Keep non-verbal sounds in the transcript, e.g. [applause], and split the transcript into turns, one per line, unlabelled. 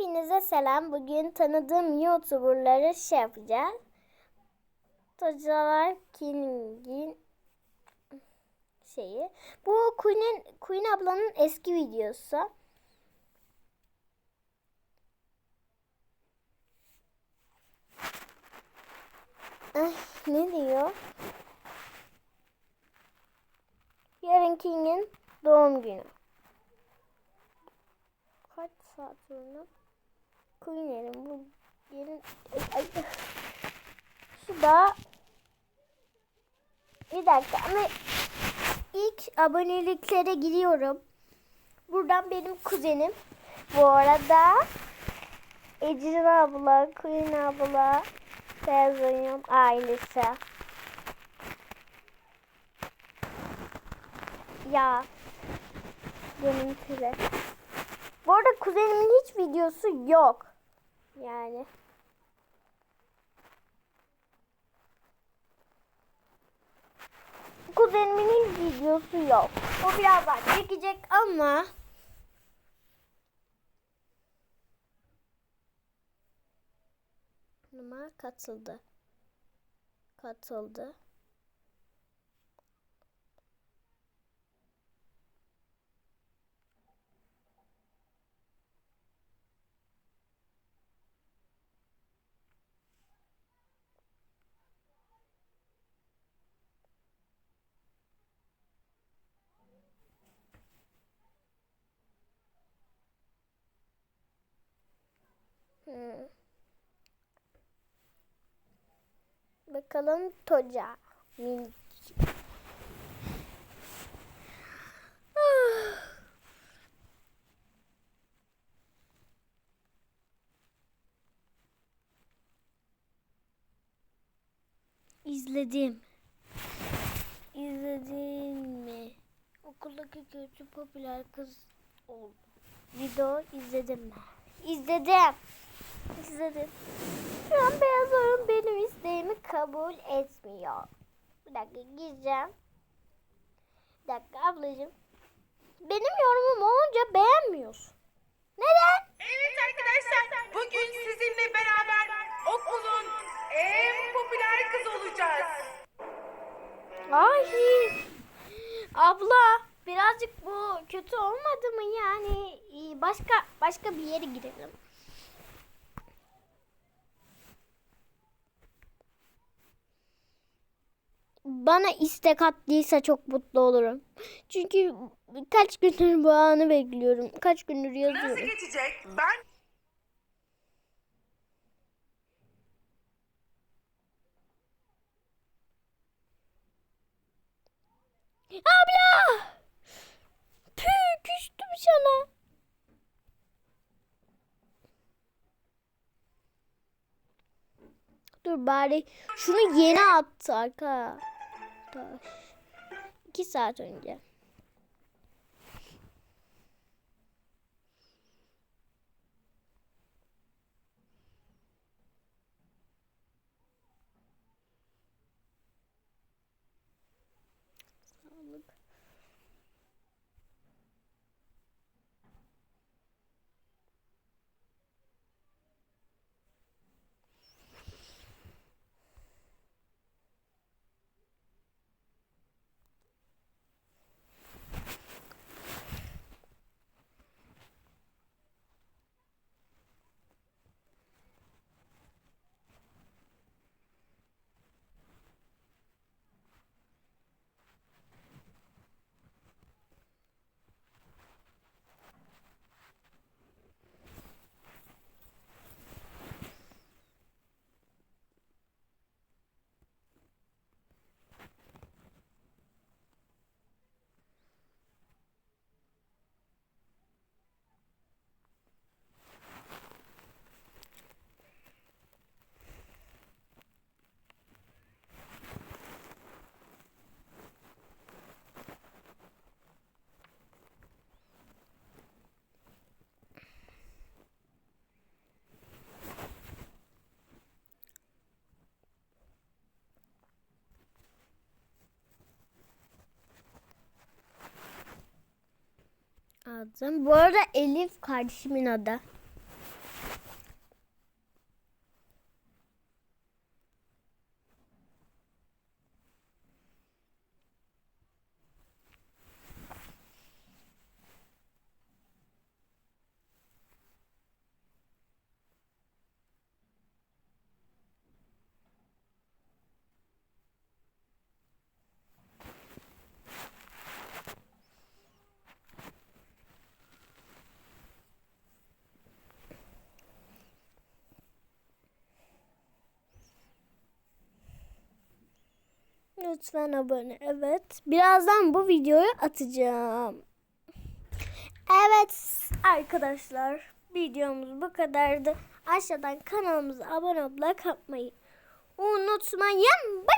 Hepinize selam. Bugün tanıdığım YouTuber'ları şey yapacağız. Tocalar King'in şeyi. Bu Queen'in Queen ablanın eski videosu. Ay, ne diyor? Yarın King'in doğum günü. Saat sonra? Queen yerim bu yerin ay, ay. Şu da bir dakika ama ilk aboneliklere giriyorum. Buradan benim kuzenim. Bu arada Ecrin abla, Queen abla, Oyun ailesi. Ya benimkiler. Bu arada kuzenimin hiç videosu yok. Yani. Kuzenimin videosu yok. O birazdan çekecek ama Numara katıldı. Katıldı. Hmm. Bakalım Toca. Minik. [sighs] İzledim. İzledin mi? Okuldaki kötü popüler kız oldu. Video izledim mi? İzledim. İzledim. Şu an beyaz oyun benim isteğimi kabul etmiyor. Bir dakika gireceğim. Bir dakika ablacığım. Benim yorumum olunca beğenmiyorsun. Neden?
Evet arkadaşlar, bugün sizinle beraber okulun en popüler kız olacağız.
Ay. Abla birazcık bu kötü olmadı mı yani? Ee, Başka başka bir yere girelim. Bana istek attıysa çok mutlu olurum. Çünkü kaç gündür bu anı bekliyorum. Kaç gündür
Nasıl
yazıyorum.
geçecek? Ben
Abla! Dur bari şunu yeni attı arkadaş. İki saat önce. Adım. Bu arada Elif kardeşimin adı. Lütfen abone. Evet. Birazdan bu videoyu atacağım. Evet arkadaşlar. Videomuz bu kadardı. Aşağıdan kanalımıza abone atmayı unutmayın. Bye.